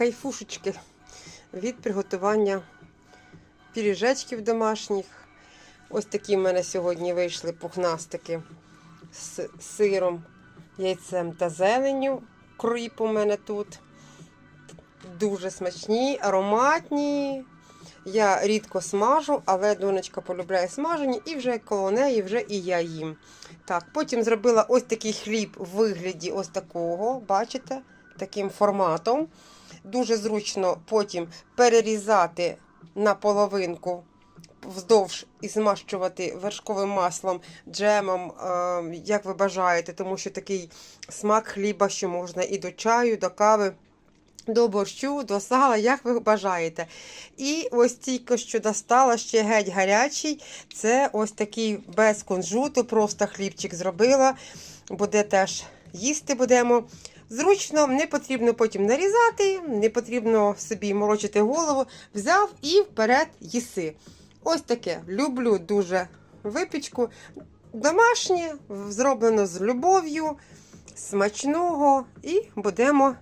кайфушечки від приготування піріжечків домашніх. Ось такі в мене сьогодні вийшли пухнастики з сиром, яйцем та зеленню. Кріп у мене тут. Дуже смачні, ароматні. Я рідко смажу, але донечка полюбляє смажені, і вже коло неї вже і я їм. Так, потім зробила ось такий хліб в вигляді ось такого, бачите, таким форматом. Дуже зручно потім перерізати на половинку вздовж і змащувати вершковим маслом, джемом, е, як ви бажаєте, тому що такий смак хліба, що можна і до чаю, до кави. До борщу, до сала, як ви бажаєте. І ось тільки що достала ще геть гарячий. Це ось такий без кунжуту, просто хлібчик зробила. Буде теж їсти будемо. Зручно, не потрібно потім нарізати, не потрібно собі морочити голову. Взяв і вперед їси. Ось таке. Люблю дуже випічку. Домашнє, зроблено з любов'ю, смачного. І будемо.